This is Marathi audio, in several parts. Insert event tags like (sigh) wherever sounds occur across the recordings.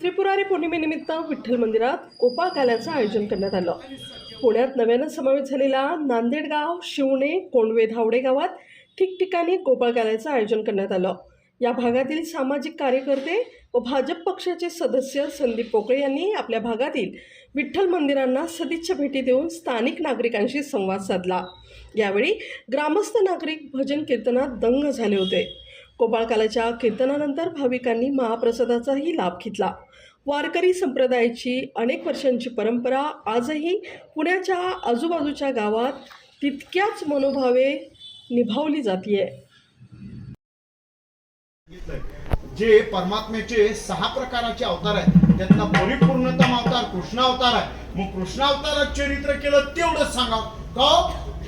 त्रिपुरारी पौर्णिमेनिमित्त विठ्ठल मंदिरात गोपाळ काल्याचं आयोजन करण्यात आलं. पुण्यात नव्यानं समावेश झालेला नांदेडगाव शिवणे कोंडवे धावडे गावात ठिकठिकाणी गोपाळ काल्याचं आयोजन करण्यात आलं. या भागातील सामाजिक कार्यकर्ते व भाजप पक्षाचे सदस्य संदीप पोकळे यांनी आपल्या भागातील विठ्ठल मंदिरांना सदिच्छा भेटी देऊन स्थानिक नागरिकांशी संवाद साधला. यावेळी ग्रामस्थ नागरिक भजन कीर्तनात दंग झाले होते. गोपाळकालाच्या कीर्तनानंतर भाविकांनी महाप्रसादाचाही लाभ घेतला. वारकरी संप्रदायाची अनेक वर्षांची परंपरा आजही पुण्याच्या आजूबाजूच्या गावात तितक्याच मनोभावे निभावली जाते जे परमात्म्याचे सहा प्रकारचे अवतार आहेत त्यांना परिपूर्णतम अवतार कृष्ण अवतार आहे. मग कृष्ण अवतारात चरित्र केलं तेवढंच सांगा का?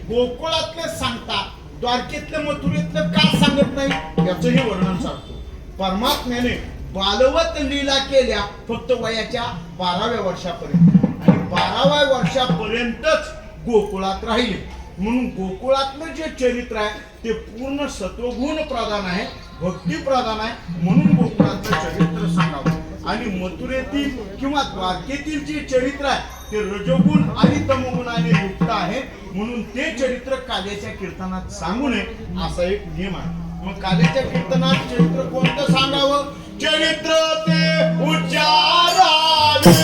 गोकुळातले सांगता द्वारकेतलं मथुरेतलं का सांगत नाही? याचंही वर्णन सांगतो. परमात्म्याने बालवत लीला केल्या फक्त वयाच्या बाराव्या वर्षापर्यंत. आणि बाराव्या वर्षापर्यंतच गोकुळात राहिले. म्हणून गोकुळातलं जे चरित्र आहे ते पूर्ण सत्वगुण प्रधान आहे भक्ती प्रधान आहे म्हणून गोकुळातलं चरित्र सांगावं. आणि मथुरेतील किंवा द्वारकेतील जे चरित्र आहे ते रजोगुण आणि तमगुणाने युक्त आहे. म्हणून ते चरित्र काल्याच्या कीर्तनात सांगू नये असा एक नियम आहे. मग काल्याच्या कीर्तनात चरित्र कोणतं सांगावं? चरित्र ते उच्चारावे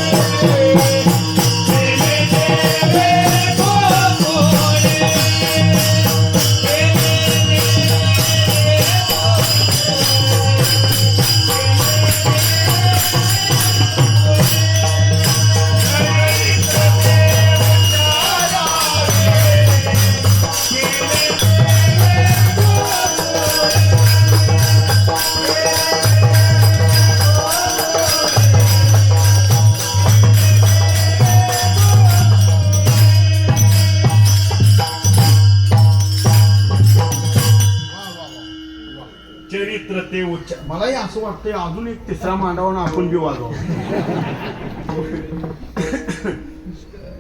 चरित्र ते उच्च. मलाही असं वाटतंय अजून एक तिसरा मांडावा आपण बी वाजवा.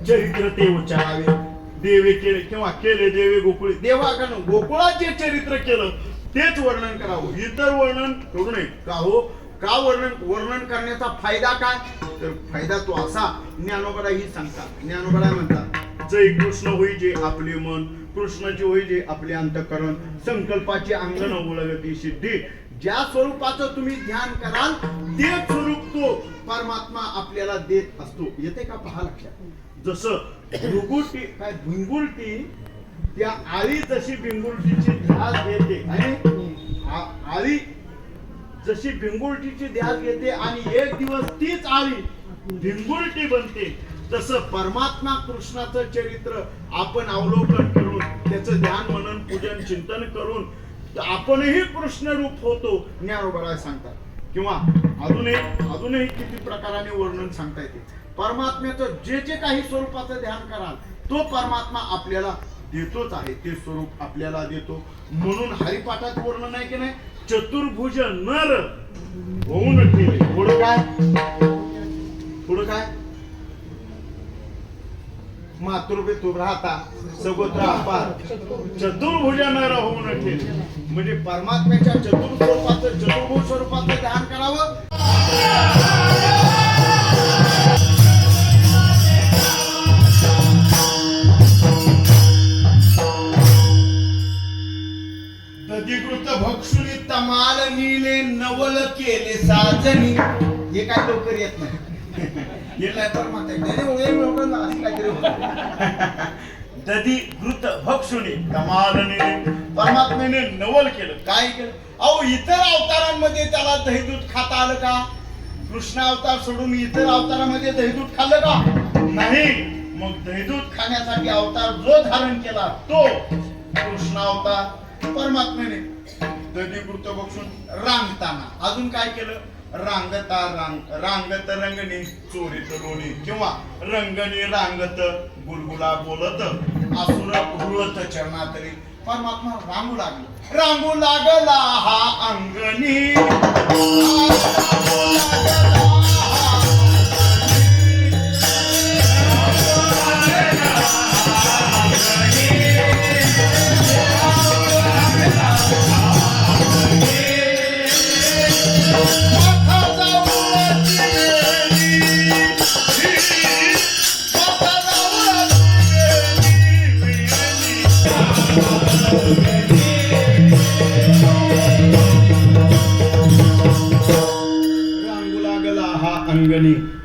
चरित्र ते उच्चारावे. देवे केले किंवा केले देवे गोकुळे. देवाकडून गोकुळात जे चरित्र केलं तेच वर्णन करावं. इतर वर्णन करू नये. का हो? का वर्णन? वर्णन करण्याचा फायदा काय? तर फायदा तो असा. ज्ञानोबरा ही सांगतात. ज्ञानोबरा म्हणतात जय कृष्ण होई जे आपले मन कृष्णाची होई आपले अंतकरण संकल्पाची अंगण ओळखती सिद्धी. ज्या स्वरूपाचं तुम्ही ध्यान कराल ते स्वरूप तो परमात्मा आपल्याला देत असतो. येते का? पहा लक्षात. जसं भृगुटी काय भिंगुलटी त्या आळी जशी भिंगुलटीची ध्यास घेते आणि आळी जशी भिंगुलटीची ध्यास घेते आणि एक दिवस तीच आळी भिंगुलटी बनते. तसं परमात्मा कृष्णाचं चरित्र आपण अवलोकन करून त्याचं ध्यान मनन पूजन चिंतन करून आपणही कृष्ण रूप होतो. ज्ञानोबराय सांगतात. किंवा अजूनही अजूनही किती प्रकाराने वर्णन सांगता येते. परमात्म्याचं जे जे काही स्वरूपाचं ध्यान कराल तो परमात्मा आपल्याला देतोच आहे. ते स्वरूप आपल्याला देतो. म्हणून हरिपाठात वर्णन आहे की नाही? चतुर्भुज नर होऊन ठेवले. काय? मातृपितू राहता सगोत्र अपार चतुर्भुज नर होऊन म्हणजे परमात्म्याच्या चतुर स्वरूपाचं चतुर्भुज स्वरूपाचं ध्यान करावं. अधिकृत भक्षुनी तमाल नीले नवल केले साजनी. हे काय लवकर येत नाही. (laughs) येत नाही परमात्मा (laughs) दधी त्याने ओळे मिळवलं भक्षुनी नवल केलं. काय केलं? अहो इतर अवतारांमध्ये त्याला दहीदूध खाता आलं का? कृष्ण अवतार सोडून इतर अवतारामध्ये दहीदूध खाल्लं का? नाही. मग दहीदूध खाण्यासाठी अवतार जो धारण केला तो कृष्ण अवतार परमात्म्याने. दधीकृत बक्षून रांगताना. अजून काय केलं? रांगता रांग रांगत रंगणी चोरीत लोणी किंवा रंगणी रांगत गुलगुला बोलत. असुर रुळत चरणातरी परमात्मा रांगू लागला. रांगू लागला हा अंगणी.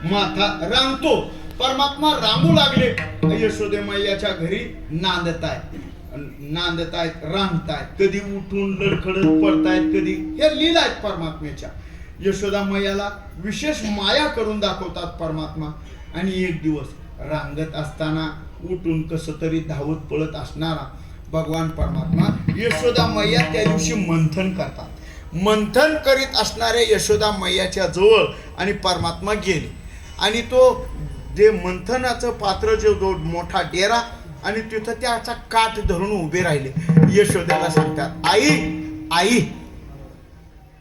माथा रांगतो. परमात्मा रांगू लागले. यशोदे मैयाच्या घरी नांदताय नांदतायत रांगतायत. कधी उठून लडखडत पडतायत कधी हे लीला आहेत परमात्म्याच्या. यशोदा मैयाला विशेष माया करून दाखवतात परमात्मा. आणि एक दिवस रांगत असताना उठून कसं तरी धावत पळत असणारा भगवान परमात्मा यशोदा मैया त्या दिवशी मंथन करतात. मंथन करीत असणाऱ्या यशोदा मैयाच्या जवळ आणि परमात्मा गेले. आणि तो जे मंथनाचं पात्र जो जो मोठा डेरा आणि तिथं त्याचा काठ धरून उभे राहिले. यशोद्याला सांगतात आई आई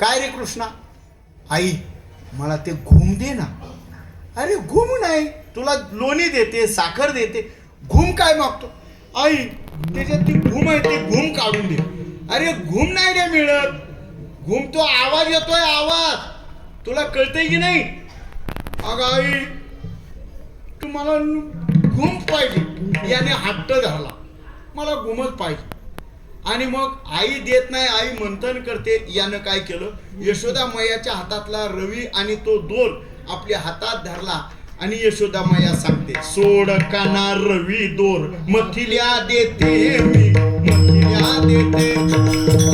काय रे कृष्णा? आई मला ते घुम दे ना. अरे घुम नाही. तुला लोणी देते साखर देते. घुम काय मागतो? आई त्याच्यात ती घुम आहे ती घुम काढून दे. अरे घुम नाही रे मिळत. घुम तो आवाज येतोय आवाज. तुला कळतंय की नाही? अगं तुम्हाला घुम पाहिजे. याने हट्ट धरला. मला घुमच पाहिजे. आणि मग आई देत नाही आई मंथन करते. यानं काय केलं? यशोदा मैयाच्या हातातला रवी आणि तो दोर आपल्या हातात धरला. आणि यशोदा मैया सांगते सोड काना रवी दोर मथिल्या देते मी मथिल्या देते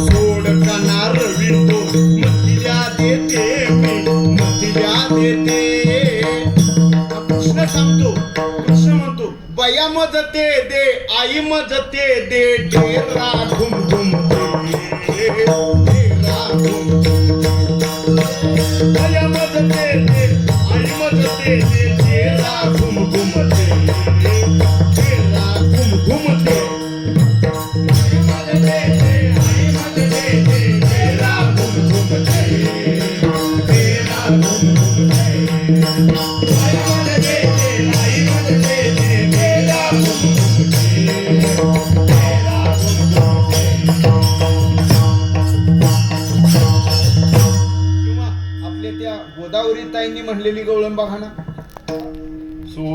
सोड काना रवी दोर मथिल्या देते मी मथिल्या देते सांगतो कृष्ण म्हणतो? बया मजते दे आई मजते दे डेरा घुम घुम दे. गोदावरी ताईंनी म्हणलेली गवळण बघा ना सो